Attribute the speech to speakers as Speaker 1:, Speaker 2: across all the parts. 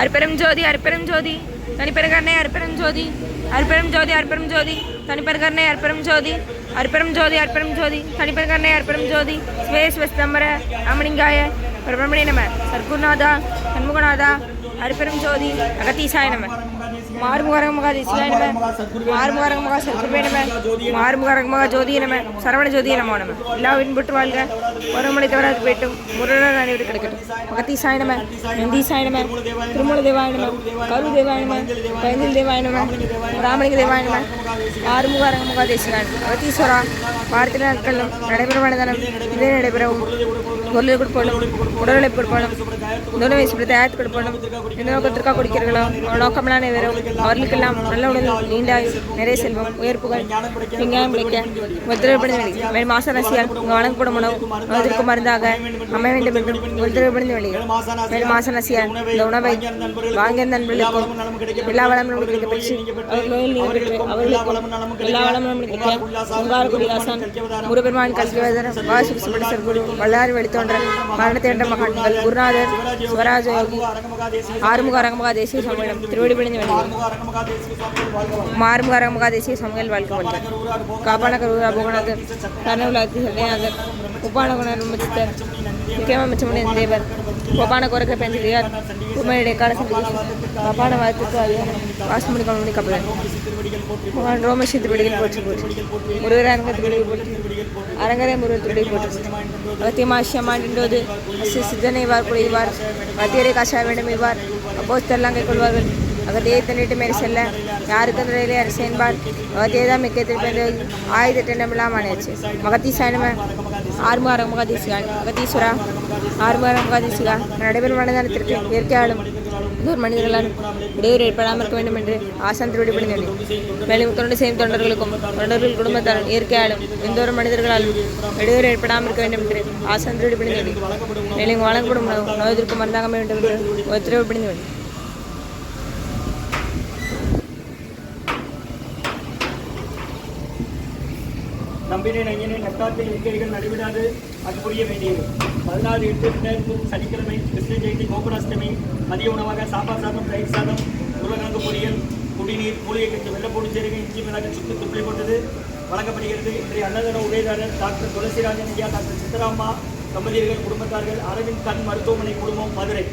Speaker 1: அற்பெரும் ஜோதி அற்பெரும் ஜோதி தனிப்பெருங்கருணை அற்பெரும் ஜோதி அற்பெரும் ஜோதி அற்பெரும் ஜோதி தனிப்பெருங்கருணை அற்பெரும் ஜோதி அற்பெரும் ஜோதி அற்பெரும் ஜோதி தனிப்பெருங்கருணை அற்பெரும் ஜோதி sway ஸ்வஸ்தம்பர அமணிங்காய Prabhamani நம. சர்க்குநாதா சண்முகநாதா அற்பெரும் ஜோதி அகத்தீசாய நம. மாறுமுகரகமாக மகா நம மாறுமுகரக மகா நம மாறுமுகரக மகா நம சரவண ஜோதிய நமோ நம எல்லாவின் பெற்று வாழ்க. ஒருமலை தவறாது போயிட்டும். முருகன் அனைவரும் கிடைக்கட்டும். மகத்தீசாய நம நந்தீசாய நம திருமூல தேவாய நம கரு தேவாய நம பயந்தில் தேவாய நம ராமலிங்க தேவாய நம ஆறுமுக மகா தேசிகாய அகத்தீஸ்வரா வார்த்தை நாட்களும் நடைபெறுவானதாலும் இதே நடைபெறவும். பொருளை கொடுப்போம் உடலை கொடுப்போம் உடலை வயசு தயாரித்து கொடுப்போம் எந்த நோக்கத்திற்காக கொடுக்கிறீர்களோ நோக்கமெல்லாம் நிறைவேறும் அவர்களுக்கெல்லாம் நல்ல உடல் நீண்டாய் நிறைய செல்வம் உயர்ப்புகள் விஞ்ஞானம் கிடைக்க உத்தரவுப்படுத்த மேல் மாச ரசியால் உங்கள் வழங்கப்படும் உணவு அதற்கு மருந்தாக அமைய வேண்டும் என்றும் உத்தரவுப்படுத்த வெளியே மேல் மாச ரசியால் இந்த உணவை வாங்கிய நண்பர்களுக்கும் எல்லா வளமும் கிடைக்கப்பட்டு அவர் அவர்களுக்கும் எல்லா வளமும் கிடைக்க உங்காரக்குடி ஆசான் முருகெருமான் கல்விவதர் வல்லாறு சர்க்குரு தோன்ற வழித்தோன்ற மரணத்தை மகான்கள் குருநாதர் ஸ்வராஜயோகி ஆறுமுக அரங்கமகா தேசிய சமூகம் திருவடி பிடிந்து மாறுமுக அரங்கமகா தேசிய சமூகல் வாழ்க்கை வந்தார் காப்பான ஊரா போகநாதர் கர்ணவுலாத்தி சல்லைநாதர் உப்பான குணர் முக்கியமாக மிச்சமுடைய தேவர் ஒப்பான குறைக்க பெஞ்சிலியார் உண்மையுடைய கால சந்தி காப்பான வாழ்த்துக்கு அதிகம் வாசமணி கமணி கப்பலன் பகவான் ரோமசி திருவடிகள் போற்றி போற்றி. முருகர் அரங்க திருவடிகள் போற்றி. அரங்கரே முருகர் திருவடிகள் போற்றி அகத்தியமாசியமாண்டின்றது அசி சித்தனை இவார் குறைவார் மத்தியரை காசா வேண்டும் இவ்வார் அப்போஸ்தெல்லாம் கை கொள்வார்கள். அகத்தியை தன்னிட்டு மேலே செல்ல யாருக்கு நிலையிலே அரசு என்பார் அகத்தியை தான் மிக்க திருப்பி ஆயுத டெண்டமெல்லாம் ஆணையாச்சு மகத்தி சாயனம ஆறுமாரம் மகாதேசிகான் அகத்தீஸ்வரா ஆறுமாரம் மகாதேசிகா நடைபெறும் மனதானத்திற்கு இயற்கையாலும் இன்னொரு மனிதர்களாலும் இடையூறு ஏற்படாமல் இருக்க வேண்டும் என்று ஆசான் திருவிடப்படுகிறது மேலும் தொண்டு செய்யும் தொண்டர்களுக்கும் தொண்டர்கள் குடும்பத்தாலும் இயற்கையாலும் எந்த மனிதர்களாலும் இடையூறு ஏற்படாமல் இருக்க வேண்டும் என்று ஆசான் திருவிடப்படுகிறது மேலும் வழங்கப்படும் உணவு நோயத்திற்கு மருந்தாக வேண்டும் என்று உத்தரவுப்படுகிறது
Speaker 2: நம்பினை நையனை நட்டாத்தில் இருக்கைகள் நடைபெறாது அது புரிய வேண்டியது. பதினாறு எட்டு ரெண்டாயிரத்தி சனிக்கிழமை கிருஷ்ண ஜெயந்தி கோகுலாஷ்டமி மதிய உணவாக சாம்பார் சாதம் தயிர் சாதம் உருளைக்கிழங்கு பொரியல் குடிநீர் மூலிகை கட்டு வெள்ளப்பூடி சேருகை இஞ்சி மிளகு சுக்கு துப்பிளி போட்டது வழங்கப்படுகிறது. இன்றைய அன்னதான உதயதாரர் டாக்டர் துளசிராஜன் ஐயா டாக்டர் சித்தராமா தம்பதியர்கள் குடும்பத்தார்கள் அரவிந்த் கண் மருத்துவமனை குடும்பம் மதுரை.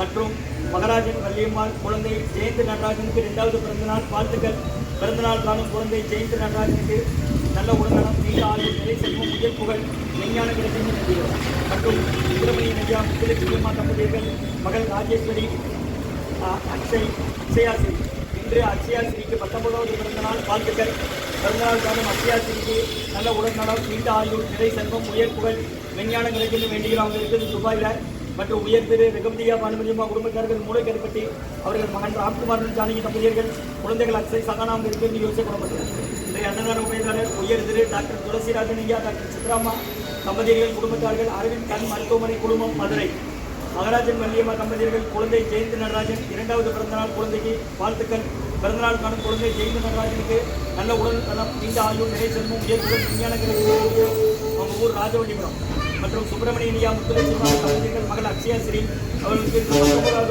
Speaker 2: மற்றும் மகராஜன் வள்ளியம்மாள் குழந்தை ஜெயந்த் நடராஜனுக்கு இரண்டாவது பிறந்தநாள் வாழ்த்துக்கள். பிறந்தநாள் காணும் குழந்தை ஜெயந்த் நடராஜனுக்கு நல்ல உடல்நலம் நீண்ட ஆயுள் நிலை செல்வம் உயர் புகழ் விஞ்ஞான கிடைக்கும் நம்பிகிறோம் மற்றும் சுப்பிரமணிய ஐயா முத்துலட்சுமியம்மா தம்பதியர்கள் மகள் ராஜேஸ்வரி அக்ஷய் அக்ஷயாசிரி இன்று அக்ஷயாசிரிக்கு பத்தொன்பதாவது பிறந்தநாள் வாழ்த்துக்கள். பிறந்தநாள் காலம் அக்ஷயாசிரிக்கு நல்ல உடல்நலம் நீண்ட ஆயுள் நிலை செல்வம் உயர் புகழ் விஞ்ஞானம் கிடைக்கும் வேண்டுகிறோம் அவங்க இருக்குது துபாயில். மற்றும் உயர் திரு ரெகம்தியா பானுமதியம்மா குடும்பத்தார்கள் மூளைக்கருப்பட்டி அவர்கள் மகன் ராம்குமார் ஜானகி தம்பதியர்கள் குழந்தைகள் அக்ஷய் சகானாம் இருக்கிறது. யோசிக்கப்படப்பட்டது இன்றைய அன்னதான உபயதாரர் உயர்திரு டாக்டர் துளசிராஜன் ஐயா டாக்டர் சித்ராமா தம்பதியர்கள் குடும்பத்தார்கள் அரவிந்த் கண் மருத்துவமனை குழுமம் மதுரை. மகராஜன் வள்ளியம்மா தம்பதியர்கள் குழந்தை ஜெயந்த் நடராஜன் இரண்டாவது பிறந்தநாள் குழந்தைக்கு வாழ்த்துக்கள். பிறந்தநாள் காணும் குழந்தை ஜெயந்த் நடராஜனுக்கு நல்ல உடல் நலம் நீண்ட ஆயுள் நிறை செல்வம் உயர்வுகள் விஞ்ஞான அவங்க ஊர் ராஜவள்ளிபுரம் மற்றும் சுப்பிரமணியனியா முத்துலட்சுமி தம்பதியர்கள் மகள் அக்ஷயாஸ்ரீ அவர்களுக்கு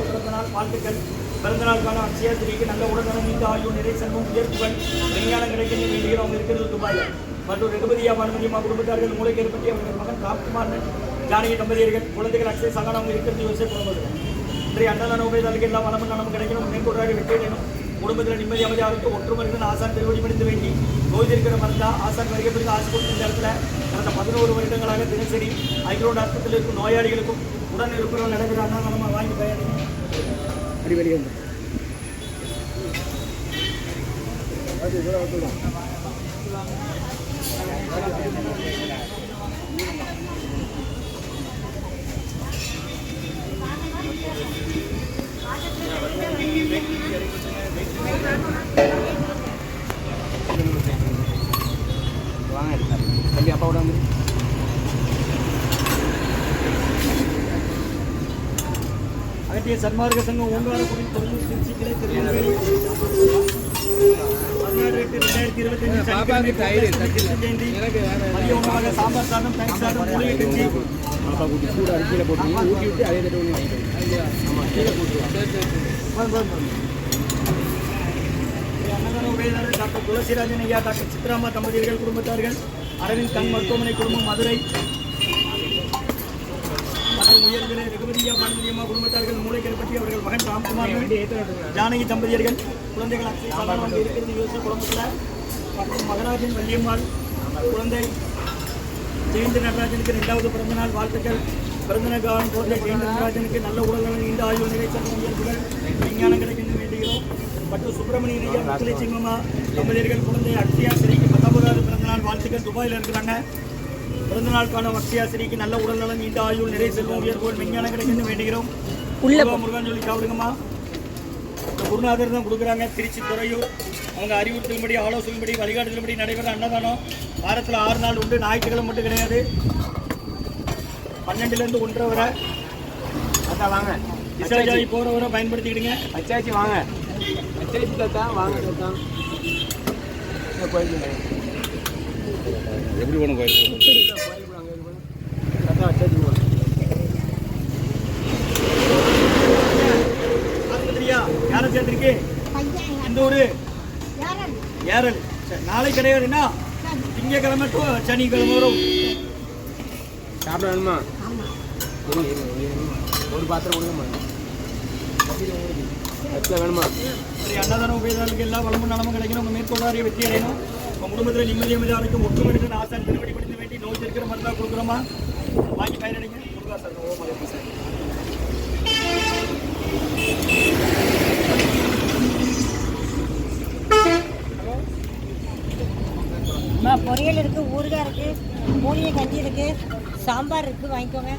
Speaker 2: பிறந்தநாள் வாழ்த்துக்கள். பிறந்தநாள் காணும் அக்ஷயாஸ்ரீக்கு நல்ல உடல்நலம் நீங்க நீண்ட ஆயுள் நிறை செல்வம் உயர்வுகள் விஞ்ஞானம் கிடைக்கும் வேண்டிய அவங்க இருக்கிறது துபாயில். மற்றும் ரகுபதியா பானுமதியம்மா குடும்பத்தார்கள் மூளைக்கேற்பட்டி அவர்கள் மகன் ராம்குமார் ஜானகி தம்பதியர்கள் குழந்தைகள் அக்ஷய அவங்க இருக்கிறது யோசிச்சு குடும்பம் இன்றைய அன்னதான உபயதாளுக்கு எல்லா வளமும் நலமும் கிடைக்கணும். மேற்கொள்றாரு வெற்றி குடும்பத்தில் நிம்மதி அமைதியாக ஒற்றுமர்கள் ஆசான் திருவடி பணிந்து வேண்டி நோய் இருக்கிற மருந்தா ஆசான் வருகை புரிந்து ஆசை கொடுத்த இடத்துல கடந்த பதினோரு வருடங்களாக தினசரி ஐக்ரோட் அர்த்தத்தில் இருக்கும் நோயாளிகளுக்கும் உடன் இருக்கிறவங்க நடைபெற அண்ணா நம்ம வாங்கி பயணிங்க அப்படி வெளியே வந்து வாங்க தம்பி அப்பாவோட வந்து அகத்திய சன்மார்க்க சங்கம் ஓங்காரக்குடி தொழில் திருச்சி கிளை ரெண்டாயிரத்தி இருபத்தி அஞ்சு ஜெயந்தி மதிய உணவாக சாம்பார் சாதம் தயிர் சாதம் மூலிகை கஞ்சி.
Speaker 3: பாப்பா குட்டி சூடு அரிசியில் போட்டு ஊற்றி விட்டு அதே தட்டு ஒன்று வாங்கிட்டு
Speaker 2: அன்னதான உபயதாரர் டாக்டர் துளசிராஜன் ஐயா டாக்டர் சித்ராமா தம்பதியர்கள் குடும்பத்தார்கள் அரவிந்த் கண் மருத்துவமனை குடும்பம் மதுரை ரகுபதியா பாண்டியம்மா குடும்பத்தார்கள் மூளைக்கருப்பட்டி அவர்கள் மகன் ராம்குமார். ஜானகி தம்பதியர்கள் குழந்தைகள் அக்ஷய் சாதாரண இருக்கிறது யோசிச்ச குடும்பத்தில் மற்றும் மகராஜன் வள்ளியம்மாள் குழந்தை ஜெயந்தி நடராஜனுக்கு இரண்டாவது பிறந்தநாள் வாழ்த்துக்கள். பிறந்தநாள் காலம் குழந்தை ஜெயந்தி நடராஜனுக்கு நல்ல உடல்நலன் நீண்ட ஆயுள் நிறைச்சல் உயர்வுகள் விஞ்ஞானம் கிடைக்கணும் வேண்டுகிறோம். மற்றும் சுப்பிரமணியன் ஐயா முத்துலை சிம்மம்மா தம்பதியர்கள் குழந்தை அக்ஷயா ஸ்ரீக்கு பத்தொன்பதாவது பிறந்தநாள் வாழ்த்துக்கள். துபாயில் இருக்கிறாங்க. பிறந்தநாள் காணும் அக்ஷயா ஸ்ரீக்கு நல்ல உடல்நலன் நீண்ட ஆயுள் நிறை செல்வம் உயர்வுகள் விஞ்ஞானம் கிடைக்கணும் வேண்டுகிறோம்.
Speaker 1: உள்ள
Speaker 2: முருகா, முருகான்னு சொல்லி சாப்பிடுங்கம்மா. இந்த குருநாதர் தான் கொடுக்குறாங்க. திருச்சி துறையூர். அவங்க அறிவுறுத்தல்படி ஆலோசனைப்படி வழிகாட்டுதல்படி நடைபெற அன்னதானம் வாரத்தில் ஆறு நாள் உண்டு. ஞாயிற்றுக்கிழமை மட்டும் கிடையாது. பன்னெண்டுலேருந்து ஒன்றரை வரை.
Speaker 3: தாத்தா வாங்க.
Speaker 2: விசாஜாதி போகிற வரை பயன்படுத்திக்கிடுங்க.
Speaker 3: அச்சாச்சி வாங்க. அச்சாச்சி தாத்தா வாங்க இந்த கோயிலுக்கு
Speaker 4: எப்படி போகணும் கோயில்?
Speaker 2: யாரை சேர்ந்துருக்கு? எந்த ஊர்? ஏரல். நாளை கிடையாதுன்னா திங்கக்கிழமை டு சனிக்கிழமை வரும்.
Speaker 3: சாப்பிட வேணுமா. ஒரு பாத்திரம் கொடுங்கம்மா வேணுமா?
Speaker 2: அன்னதானம் உபயோகங்களுக்கு எல்லா வளமும் நலமும் கிடைக்கணும். உங்கள் மேற்கொள்ளாரிய வெற்றி அடையணும். உங்கள் குடும்பத்தில் நிம்மதி அமைதி அடைக்கும் ஒற்றுமை ஆசான் திருவடி படித்து வேண்டி நோய் இருக்கிற மருந்தா கொடுக்குறோமா? வாங்கி பயனடைங்க முருகா சார். ஓம் அலைக்கும் சார்.
Speaker 5: பொரியல் இருக்கு ஊறுகாய் இருக்கு மூலிகை கஞ்சி இருக்கு சாம்பார் இருக்கு வாங்கிக்கோங்க.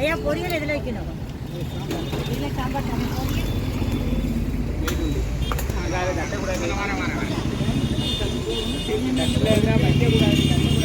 Speaker 5: ஐயா பொரியல் எதில் வைக்கணும்? இல்லை சாம்பார் தானே. பொரியல்